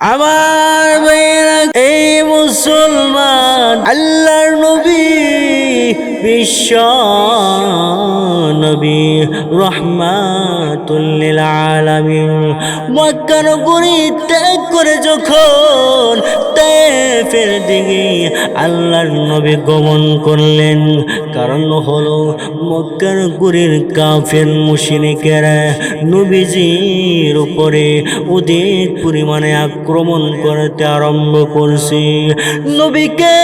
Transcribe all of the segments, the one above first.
আমার মেয়েরা এই মুসলমান, আল্লাহর নবী, বিশ্ব নবী রহমাতুল্লিল আলামিন। মক্কা নগরী ত্যাগ করে যখন তায়েফের দিকে আল্লাহর নবী গমন করলেন। কারণ হলো মক্কার নগরীর কাফের মুশরিকেরা নবীজির উপরে অধিক পরিমাণে আক্রমণ করতে আরম্ভ করছে। নবীকে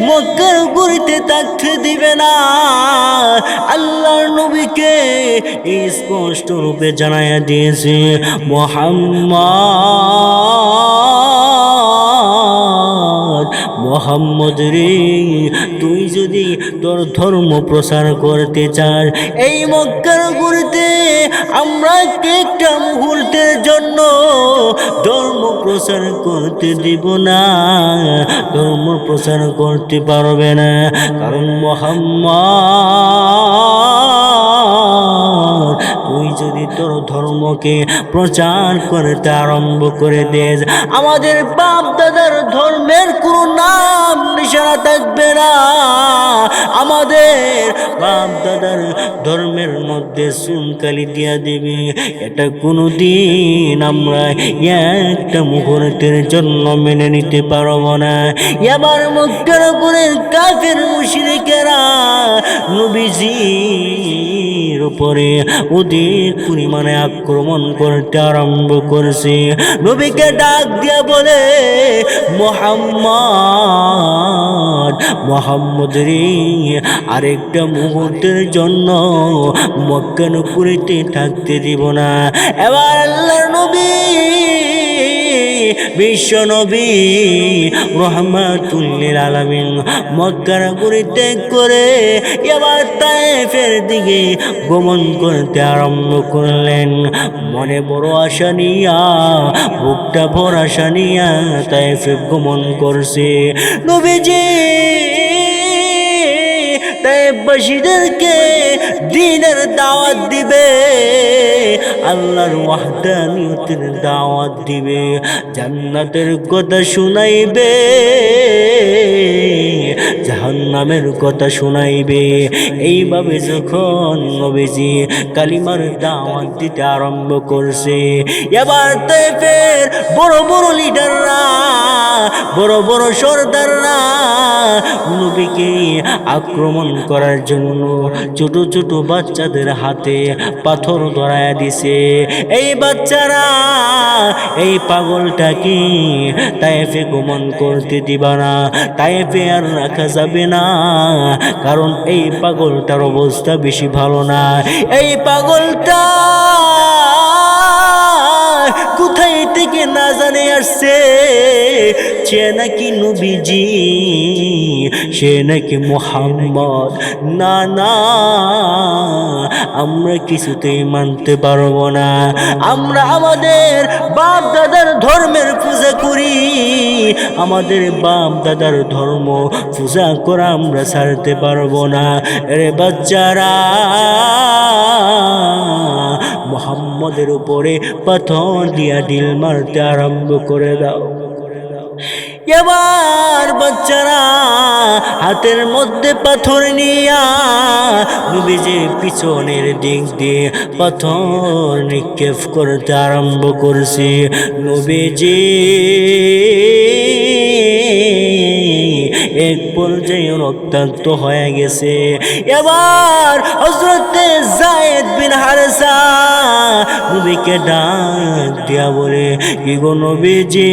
মক্কার গড়িতে থাকতে দিবে না। আল্লাহর নবীকে স্পষ্ট রূপে জানাইয়া দিয়েছে মোহাম্মদ মোহাম্মদ রে, তুই যদি তোর ধর্ম প্রচার করতে চাস, এই মক্কার গুরিতে আমরা একটা মুহূর্তের জন্য ধর্ম প্রসার করতে দিব না। ধর্ম প্রসার করতে পারবে না, কারণ মোহাম্মদ তুই যদি তোর ধর্মকে প্রচার করতে আরম্ভ করে দেস, আমাদের বাপ দাদার ধর্মের কোনো নাম নিশানা থাকবে না। আমাদের বাপ দাদার ধর্মের মধ্যে সুনকালি দিয়া দেবে। এটা কোনো দিন আমরা একটা মুহূর্তের জন্য মেনে নিতে পারব না। এবার মুখের উপরে কাফের মুশরিকেরা নবীজির উপরে অধিক পরিমাণে আক্রমণ করতে আরম্ভ করছে। নবীকে ডাক দিয়া বলে, মোহাম্মদ মোহাম্মদ রে আরেকটা মুহূর্তের জন্য মক্কানুপুরিতে থাকতে দিব না। এবার আল্লাহর নবী বিশ্ব নবী রহমাতুল্লিল আলামিন মক্কার গুড়ি ত্যাগ করে এবার তায়েফের দিকে গমন করতে আরম্ভ করলেন। মনে বড় আশা নিয়া, বুকটা ভর আশা নিয়া তায়েফে গমন করছে। নবীজি তাইবাসীদেরকে দিনের দাওয়াত দিবে, আল্লাহর ওয়াহদানিয়তের দাওয়াত দিবে, জান্নাতের কথা শুনাইবে, জাহান্নামের কথা শুনাইবে। এইভাবে যখন নবীজি কালিমার দাওয়াত দিতে আরম্ভ করছে, এবার তাইফের বড় বড় লিডাররা বড় বড় সর্দাররা নবীকে আক্রমণ করার জন্য ছোট ছোট বাচ্চাদের হাতে পাথর ধরায় দিছে। এই বাচ্চারা, এই পাগলটাকে তাইফে গমন করতে দিবা না তাইফে আর রাখা যাবে না, কারণ এই পাগলটার অবস্থা বেশি ভালো না। এই পাগলটা কোথায় থেকে না জানে আসছে? নাকি নবীজি? সে নাকি মোহাম্মদ? না না, আমরা কিছুতেই মানতে পারব না। আমরা আমাদের বাপ দাদার ধর্মের পূজা করি। আমাদের বাপ দাদার ধর্ম পূজা করা আমরা ছাড়তে পারব না। রে বাচ্চারা, মোহাম্মদের উপরে পাথর দিয়া ডিল মারতে আরম্ভ করে দাও। এবার বাচ্চারা হাতের মধ্যে পাথর নিয়া নবীজি পিছনের দিক দিয়ে পাথর নিক্ষেপ করতে আরম্ভ করছে। নবীজি, এক পর্যায়ে রক্তাক্ত হয়ে গেছে। এবার হজরতে জায়েদ বিন হারেসা নবীকে ডাক দিয়া বলে, কি গো নবীজি?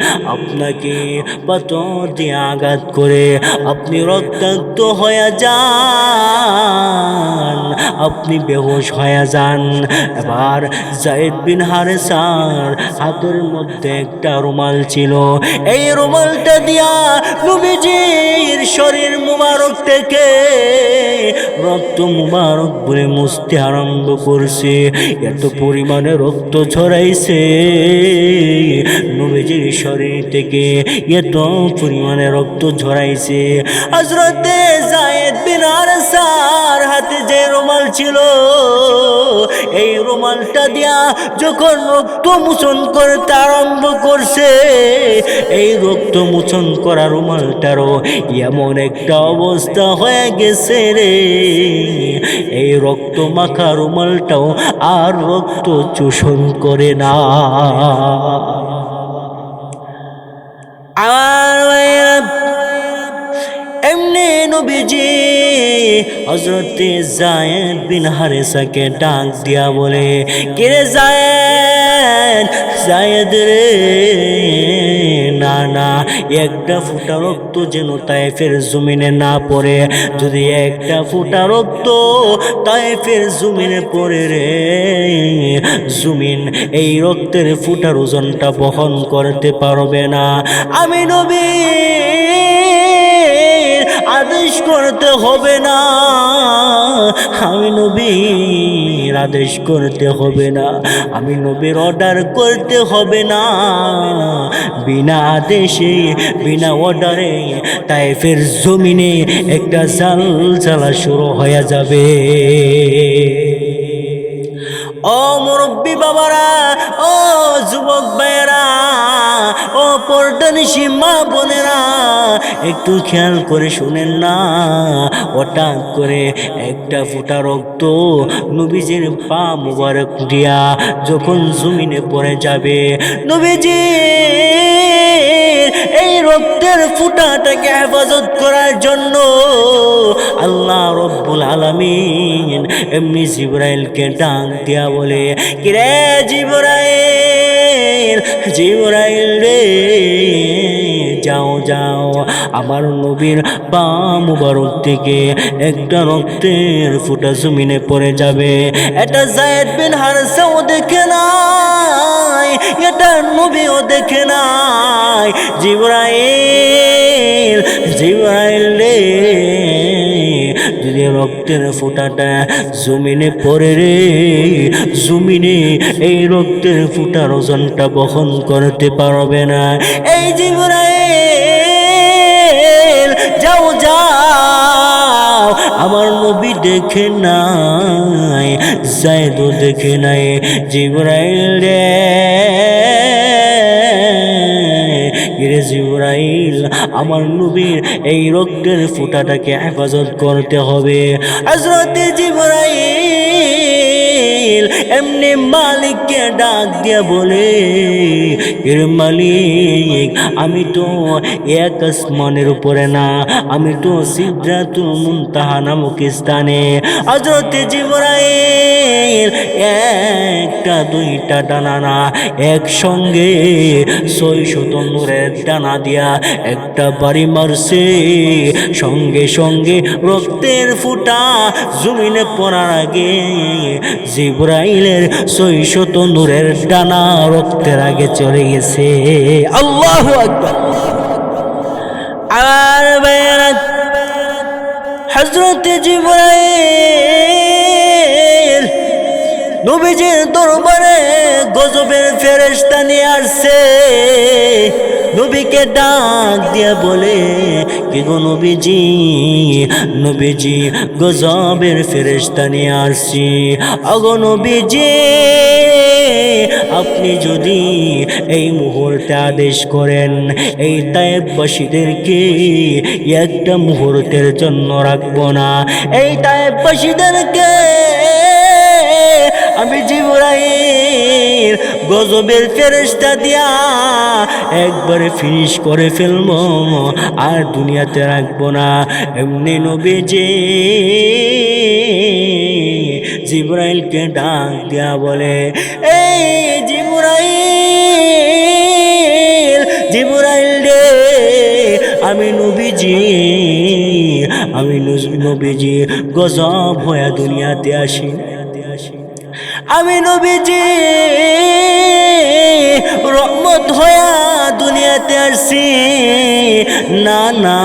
আপনাকে পাথর দিয়ে আঘাত করে আপনি রক্তাক্ত হয়ে যান। আপনি বেহোশ হয়ে যান। এবার জায়েদ বিন হারেসার হাতের মধ্যে একটা রুমাল ছিল। এই রুমালটা দিয়া নবীজির শরীর মুবারক থেকে রক্ত মুবারক বলে মুছতে আরম্ভ করছে। এত পরিমাণে রক্ত ছড়াইছে। নবীজির শরীর থেকে এত পরিমাণে রক্ত ঝরাইছে। হজরতে জায়েদ বিন আরসার হাতে যে রুমাল ছিল, এই রুমালটা দিয়া যখন রক্ত মোচন করতে আরম্ভ করছে, এই রক্ত মোচন করা রুমালটারও এমন একটা অবস্থা হয়ে গেছে রে। এই রক্ত মাখা রুমালটাও আর রক্ত চোষণ করে না। ভাইয়েরা, এমনি নবীজি হজরতে জায়েদ বিন হারেসাকে ডাক দিয়া বলে কিরে জায়েদ জায়েদ রে। না, একটা ফুটা রক্ত যেন তাই ফের জমিনে না পড়ে। যদি একটা ফুটা রক্ত তাই ফের জমিনে পড়ে রে, জমিন এই রক্তের ফুটার ওজনটা বহন করতে পারবে না। আমি নবী আদেশ করতে হবে না। আমি নবীর আদেশ করতে হবে না। আমি নবীর অর্ডার করতে হবে না। বিনা আদেশে, বিনা অর্ডারে তাই ফের জমিনে একটা জাল চালা শুরু হয়ে যাবে। ও মুরব্বী বাবারা, ও যুবক ভাইয়েরা, ও পর্দানিসী মা বোনেরা, একটু খেয়াল করে শুনেন না। হঠাৎ করে একটা ফুটা রক্ত নবীজির পা মুবারক দিয়া যখন জমিনে পড়ে যাবে। নবীজি, এই রক্তের ফুটাটাকে হেফাজত করার জন্য আল্লাহ রব্বুল আলামিন এমনি জিব্রাইলকে ডাক দিয়া বলে, কিরে জিব্রাইল জিব্রাইল রে, যাও যাও। আমার নবীর পা মুবারক থেকে একটা রক্তের ফুটা জমিনে পড়ে যাবে। এটা জায়েদ বিন হারসাও দেখে নাই, এটা নবীও দেখে নাই। জিব্রাইল জিব্রাইল রে। যদি রক্তের ফোঁটাটা জমিনে পড়ে রে, জমিনে এই রক্তের ফুটার ওজনটা বহন করতে পারবে না। এই জিব্রাইল, যাও যাও, আমার নবী দেখে নাই, জায়দও দেখে নাই। জিব্রাইল রে জিব্রাইল আমার নবীর এই রক্তের ফুটাটাকে হেফাজত করতে হবে। হজরতে জিব্রাইল এমনি মালিককে ডাক দিয়া বলে, এর মালিক, আমি তো এক আসমানের উপরে না, আমি তো সিদ্ধাতুল মুনতাহা নামক স্থানে। হজরতে জিব্রাইল একটা, দুইটা ডানা না, একসঙ্গে ছয় শত নূরের ডানা দিয়া একটা বাড়ি মারছে। সঙ্গে সঙ্গে রক্তের ফুটা জমিনে পড়ার আগে জিব্রাইলের ছয় তন্দুরের ডানা রক্তের আগে চলে গেছে। আল্লাহ আর বেড়া হজরত জিব্রাইল নবীজির দরবারে গজবের ফেরেশতা নিয়ে আসছে। নবীকে ডাক দিয়া বলে, কি গো নবীজি? নবীজি, গজবের ফেরেশতা নিয়ে আসছি। অগো নবীজি, আপনি যদি এই মুহূর্তে আদেশ করেন, এই তায়েববাসীদেরকে একটা মুহূর্তের জন্য রাখব না। এই তায়েববাসীদেরকে আমি জিবরাইল, গজবের ফেরেশতা দিয়া একবারে ফিনিশ করে ফেলব আর দুনিয়াতে রাখব না। এমনি নবীজি জিব্রাইলকে ডাক দিয়া বলে, এই জিব্রাইল জিব্রাইল রে, আমি নবীজি আমি নবীজি, গজব হয়ে দুনিয়াতে আসি আমি নবীজি, রহমত হয়া দুনিয়াতে আসছি। না না,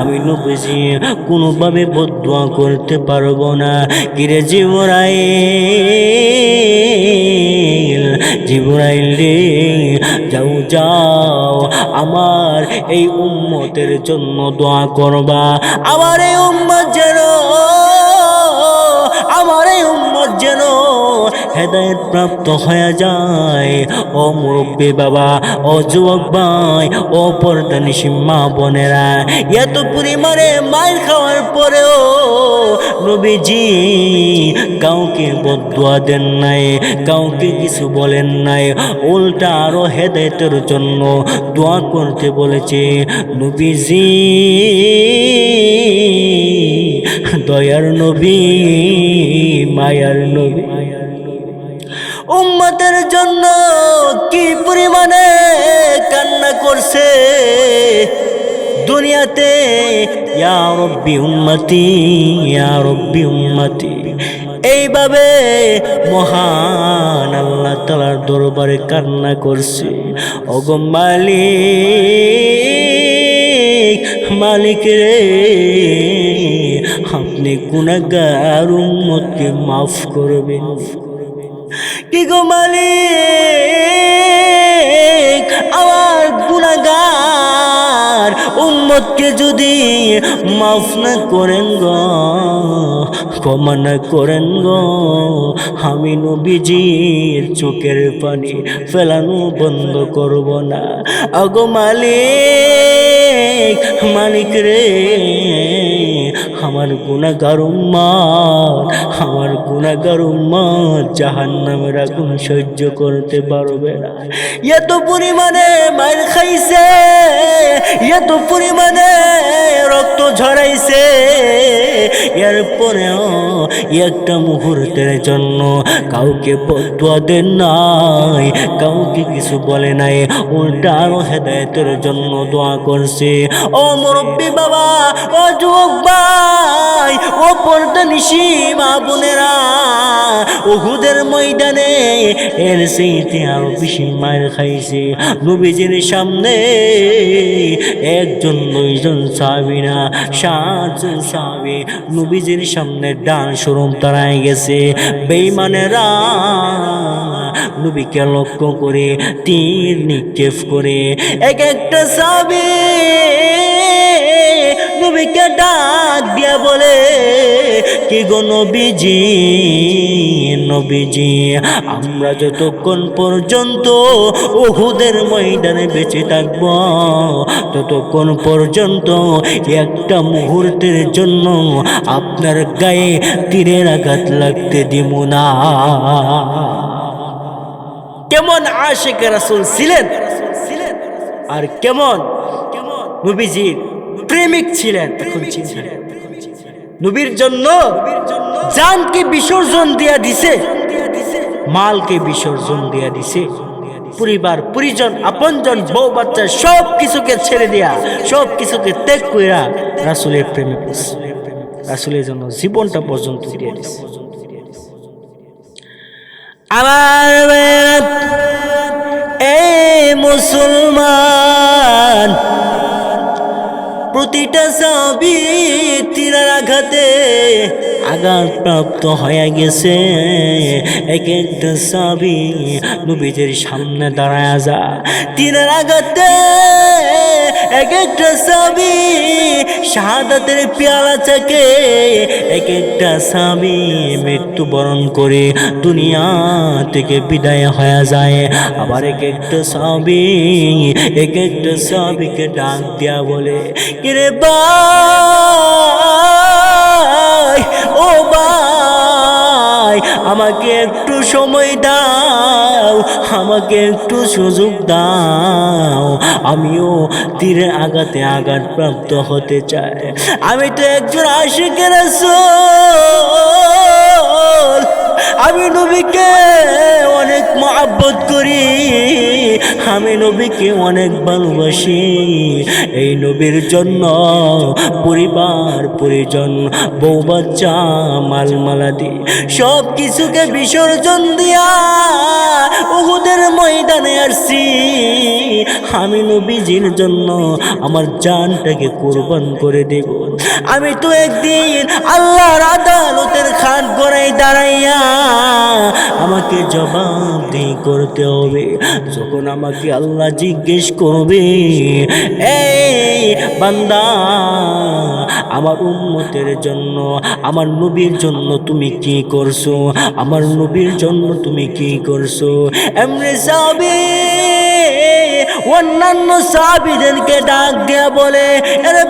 আমি নবীজি, কোনোভাবে বদুয়া করতে পারব না। কিরে জিবরাইল জিবরাইল যাও যাও, আমার এই উম্মতের জন্য দোয়া করবা। আমার এই উম্মত যেন হেদায়ত প্রাপ্ত হয়ে যায়। ও মুরব্বী বাবা, ও যুবক ভাই, ও পর্দানিসী মা বোনেরা, এত পরিমাণে মায়ের খাওয়ার পরেও নবীজি কাউকে বদুয়া দেন নাই, কাউকে কিছু বলেন নাই। উল্টা আরও হেদায়তের জন্য দোয়া করতে বলেছে নবীজি। দয়ার নবী, মায়ার নবী। উম্মতের জন্য কি পরিমাণে কান্না করছে? দুনিয়াতে, ইয়া রব্বি উম্মতি, ইয়া রব্বি উম্মতি। এইভাবে মহান আল্লাহ তালার দরবারে কান্না করছে। অগম মালিক মালিক রে, আপনি গুণাগার উম্মতকে মাফ করবেন। কি গো মালিক? আমার গুণাগার উম্মতকে যদি মাফ না করেন গো, ক্ষমা না করেন গো, আমি নবীজির চোখের পানি ফেলানো বন্ধ করব না। আগো মালিক মালিক রে আমার গুণাগার উম্মত আমার গুণাগার উম্মত জাহান নামের আগুন সহ্য করতে পারবে না। এত পরিমাণে মার খাইছে, এত পরিমাণে রক্ত ঝরাইছে, এরপরেও একটা মুহূর্তের জন্য কাউকে বদুয়া দেন নাই, কাউকে কিছু বলে নাই, উল্টা আরও হেদায়তের জন্য দোয়া করছে। ও মুরব্বী বাবা, ও যুবক ভাই ও পর্দা নিশি মা বোনেরা ওহুদের ময়দানে এর সেইতে আরও বেশি মায়ের খাইছে। নবীজির সামনে একজন, দুইজন সাবি না, সাতজন সাবি নবীজির সামনে ডান সরম তারাই গেছে। বেইমানেরা নবীকে লক্ষ্য করে তীর নিক্ষেপ করে। এক একটা সাবি নবীকে ডাক দিয়া বলে, কি গো নবীজি নবীজি, আমরা যতক্ষণ পর্যন্ত ওহুদের ময়দানে বেঁচে থাকব, ততক্ষণ পর্যন্ত একটা মুহূর্তের জন্য আপনার গায়ে তীরের আঘাত লাগতে দিব না। কেমন আশেখ রাসুল ছিলেন? আর কেমন কেমন? নবীজির প্রেমিক ছিলেন এখন নবীর জন্য জানকে বিসর্জন দিয়া দিছে মালকে বিসর্জন দিয়া দিছে। পরিবার পরিজন আপনজন বউ বাচ্চা সব কিছুকে ছেড়ে দিয়া সব কিছুকে ত্যাগ কইরা রাসুলের প্রেমে রাসুলের জন্য জীবনটা পর্যন্ত দিয়ে দিছে। আমার এই মুসলমান প্রতিটা সাবি তীরার আঘাতে আঘাত প্রাপ্ত হয়ে গেছে। এক একটা সাবি নবীজের সামনে দাঁড়ায় যা তীরের আঘাতে এক একটা সাবি শাহাদাতের পেয়ালা চাকে এক একটা সাবি মৃত্যুবরণ করে দুনিয়া থেকে বিদায় হয়ে যায়। আবার এক একটা সাবি এক একটা সাবিকে ডাক দেয়া বলে, কিরে ভাই, ও ভাই, আমাকে একটু সময় দাও, আমাকে একটু সুযোগ দাও আমিও তীরের আঘাতে আঘাত প্রাপ্ত হতে চাই আমি তো একজন আশিকের। আমি নবীকে অনেক মহাব্বত করি। আমি নবীকে অনেক ভালোবাসি। এই নবীর জন্য পরিবার, পরিজন, বউ, বাচ্চা মালমালা দিয়ে সব কিছুকে বিসর্জন দিয়া উহুদের ময়দানে আসছি। আমি নবীজির জন্য আমার জানটাকে কোরবান করে দেব। আমি তো একদিন আল্লাহর আদালতের খাট গড়াই দাঁড়াইয়া আমাকে জবাব দিয়ে করতে হবে। যখন আমাকে আল্লাহ জিজ্ঞেস করবে, এই বান্দা, আমার উন্মতের জন্য, আমার নবীর জন্য তুমি কি করছ? আমার নবীর জন্য তুমি কি করছ? এমনি সাবি অন্যান্য সাবিদেরকে ডাক দেয়া বলে আরে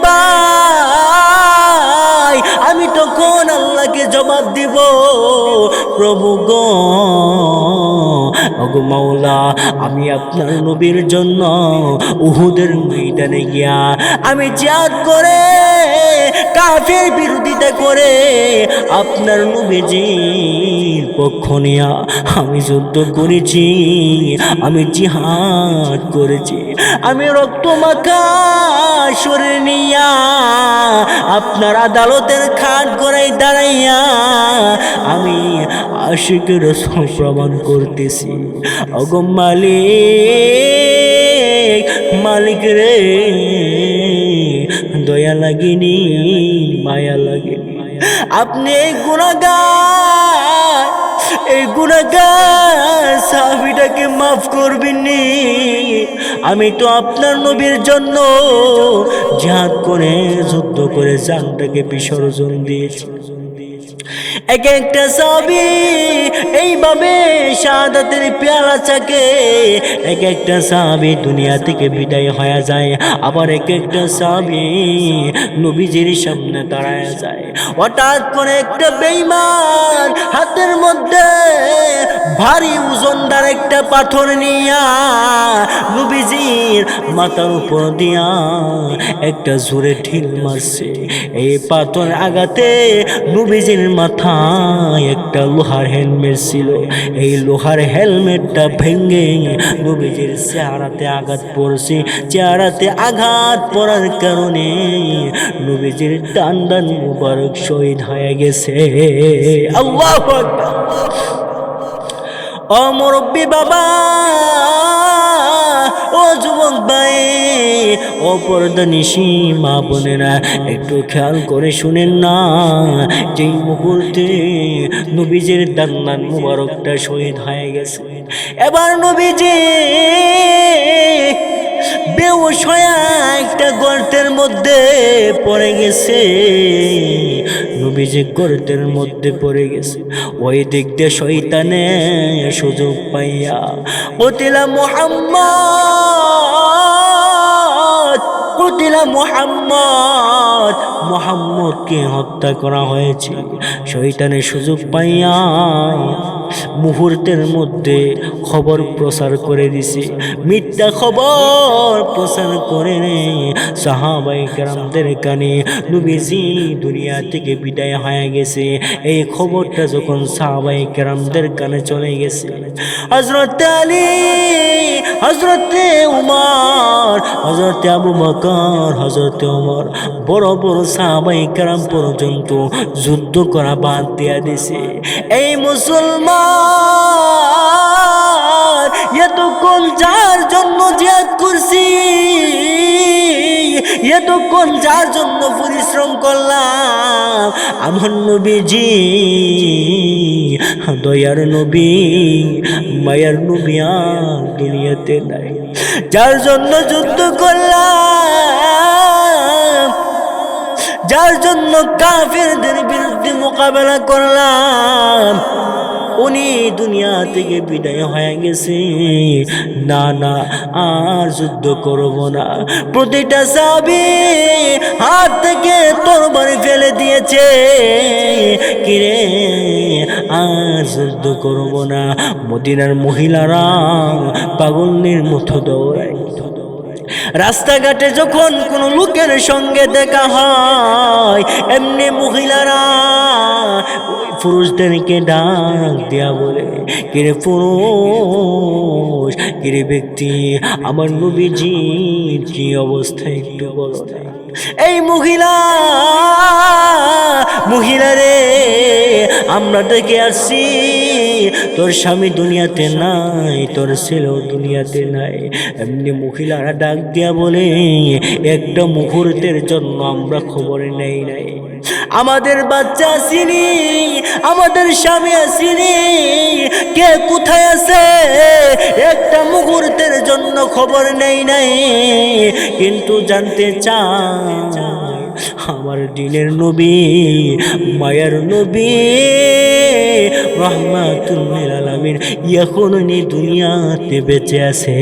ভাই আমি তখন আল্লাহকে জবাব দিব। প্রভু গ মাওলা, আমি আপনার নবীর জন্য উহুদের ময়দানে গিয়া আমি জিয়াদ করে কাফের বিরোধিতা করে আপনার নবীজির পক্ষ নিয়া আমি যুদ্ধ করেছি, আমি জিহাদ করেছি, আমি রক্ত মাখা নিয়া আপনার আদালতের খাট করাই দাঁড়াইয়া আমি আশিকের প্রমাণ করতেছি। অগম মালিক মালিক রে। দয়া লাগেনি, মায়া লাগে আপনি এই গুণাগার এই গুণাগার, সাহাবিটাকে মাফ করবেননি আমি তো আপনার নবীর জন্য জাহাদ করে, যুদ্ধ করে জানটাকে বিসর্জন দিয়েছি। এক একটা সাবি এইভাবে শাহাদাতের পেয়ালা চাকে। এক একটা সাবি দুনিয়া থেকে বিদায় হয়ে যায়, আবার এক একটা সাবি নবীজির সামনে দাঁড়ায় যায়। হঠাৎ করে একটা বেইমান হাতের মধ্যে ভারী ওজনদার একটা পাথর নিয়া নবীজির মাথার উপর দিয়া একটা জোরে ঢিল মারছে। এই পাথর আগাতে নবীজির মাথায় একটা লোহার হেলমেট ছিল। এই লোহার হেলমেটটা ভেঙে নবীজির চেহারাতে আঘাত পড়ছে। চেহারাতে আঘাত পড়ার কারণে নবীজির দান দান মুবারক শহীদ হয়ে গেছে। আল্লাহ ও মুরব্বী বাবা! ও যুবক ভাই ও পর্দা নিশি মা বোনেরা, একটু খেয়াল করে শুনেন না। যেই মুহূর্তে নবীজের দান্নান মুবারকটা শহীদ হয়ে গেছে। এবার নবীজি বেউস হয়ে একটা গর্তের মধ্যে পড়ে গেছে। নবীজি গর্তের মধ্যে পড়ে গেছে, ওই দিক দিয়ে শৈতানে সুযোগ পাইয়া কতিলা মোহাম্মদ কতিলা মোহাম্মদ, মোহাম্মদকে হত্যা করা হয়েছে। শৈতানের সুযোগ পাইয়া মুহূর্তের মধ্যে খবর প্রচার করে দিছে। মিথ্যা খবর প্রচার করে সাহাবাই কেরামদের কানে নবীজি দুনিয়া থেকে বিদায় হয়ে গেছে। এই খবরটা যখন সাহাবাই কেরামদের কানে চলে গেছে। হজরত আলী হজরতে উমার হজরতে আবু বকর হজরতে উমর বড় বড় সাহাবাই কেরাম পর্যন্ত যুদ্ধ করা বাদ দিয়া দিছে। এই মুসলমান এতক্ষণ যার জন্য জিয়াদ করছি, এতক্ষণ যার জন্য পরিশ্রম করলাম। আমার নবীজি, দয়ার নবী, মায়ার নবী আর দুনিয়াতে নাই। যার জন্য যুদ্ধ করলাম, যার জন্য কাফেরদের বিরুদ্ধে মোকাবেলা করলাম। উনি দুনিয়া থেকে বিদায় হয়ে গেছে। না না, আর যুদ্ধ করব না। প্রতিটা সাবি হাত থেকে তরবারি ফেলে দিয়েছে। কিরে আর যুদ্ধ করব না। মদিনার মহিলারা পাগলের মতো দৌড়ায়। রাস্তাঘাটে যখন কোনো লোকের সঙ্গে দেখা হয়, এমনি মহিলারা পুরুষদেরকে ডাক দেয়া বলে কিরে পুরুষ? কিরে ব্যক্তি? আমার নবীজির কি অবস্থা একটু না। এই মহিলা মহিলা রে, আমরা দেখে আসছি। তোর স্বামী দুনিয়াতে নাই, তোর ছেলেও দুনিয়াতে নাই। এমনি মহিলারা ডাক দিয়া বলে, একটা মুহূর্তের জন্য আমরা খবর নেই নাই। আমাদের বাচ্চা আসিনি আমাদের স্বামী আসিনি কে কোথায় আছে? একটা মুহূর্তের জন্য খবর নেই, নাই। কিন্তু জানতে চায় আমার দিনের নবী, মায়ার নবী, রহমাতুল্লিল আলামিন এখন দুনিয়াতে বেঁচে আছে।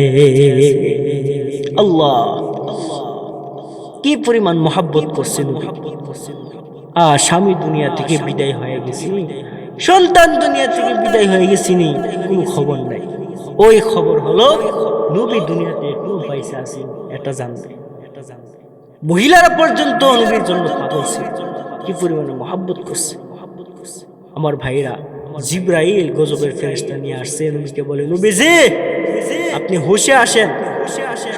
আল্লাহ, কি পরিমাণ মহাব্বত করছে নবী? আ স্বামী দুনিয়া থেকে বিদায় হয়ে গেছি। সন্তান দুনিয়া থেকে বিদায় হয়ে গেছিনি কোনো খবর নাই। ওই খবর হলো, নবী দুনিয়াতে এখনও পয়সা আছে এটা জানবে। এটা জানবে মহিলারা পর্যন্ত নবীর জন্য পাগল ছিল। কি পরিমাণে মহাব্বত করছে। মহাব্বত করছে আমার ভাইরা জিব্রাইল গজবের ফেরেশতা নিয়ে আসছে, নবীকে বলে, নবীজি, আপনি হোশে আসেন।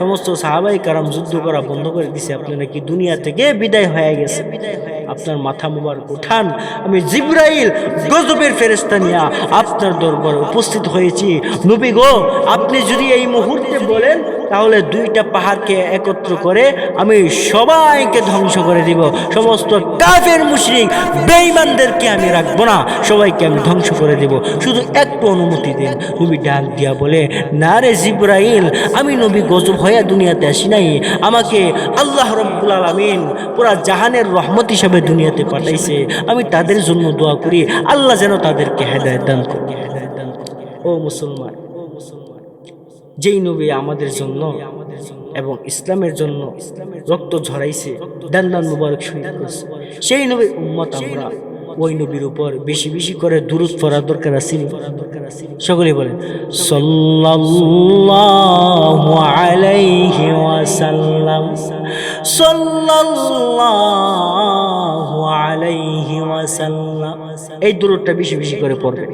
সমস্ত সাহাবাই কারাম যুদ্ধ করা বন্ধ করে দিছে। আপনি নাকি দুনিয়া থেকে বিদায় হয়ে গেছে আপনার মাথা মুবারক উঠান। আমি জিব্রাইল গজবের ফেরেস্তা নিয়ে আপনার দরবারে উপস্থিত হয়েছি। নবী গো, আপনি যদি এই মুহূর্তে বলেন তাহলে দুইটা পাহাড়কে একত্র করে আমি সবাইকে ধ্বংস করে দিব। সমস্ত কাফের, মুশরিক, বেঈমানদেরকে আমি রাখব না। সবাইকে আমি ধ্বংস করে দিব। শুধু একটু অনুমতি দিন। নবী ডাক দিয়া বলে, না রে জিব্রাইল, আমি নবী গজব হয়ে দুনিয়াতে আসি নাই। আমাকে আল্লাহ রব্বুল আলমিন পুরা জাহানের রহমত হিসাবে দুনিয়াতে পাঠাইছে। আমি তাদের জন্য দোয়া করি। আল্লাহ যেন তাদেরকে হেদায়ত দান করে। ও মুসলমান যেই নবী আমাদের জন্য এবং ইসলামের জন্য রক্ত ঝরাইছে দান দান মুবারক শহীদ করেছে। সেই নবীর উম্মত আমরা ওই নবীর উপর বেশি বেশি করে দূরত পড়ার দরকার আছে সকলে বলেন সাল্লাল্লাহু আলাইহি ওয়াসাল্লাম সাল্লাল্লাহু আলাইহি ওয়াসাল্লাম। এই দূরতটা বেশি বেশি করে পড়বে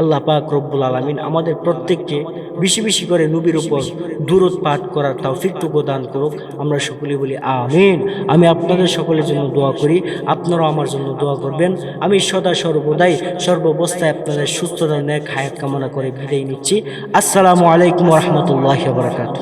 আল্লাহ পাক রব্বুল আলমিন আমাদের প্রত্যেককে বেশি বেশি করে নবীর উপর দূরত পাঠ করার তাও তৌফিকটুকু দান করুক। আমরা সকলে বলি আমিন। আমি আপনাদের সকলের জন্য দোয়া করি। আপনারাও আমার জন্য দোয়া করবেন। আমি সদা সর্বদাই সর্বাবস্থায় আপনাদের সুস্থতা নেক হায়াত কামনা করে বিদায় নিচ্ছি। আসসালামু আলাইকুম রহমতুল্লাহ বারকাত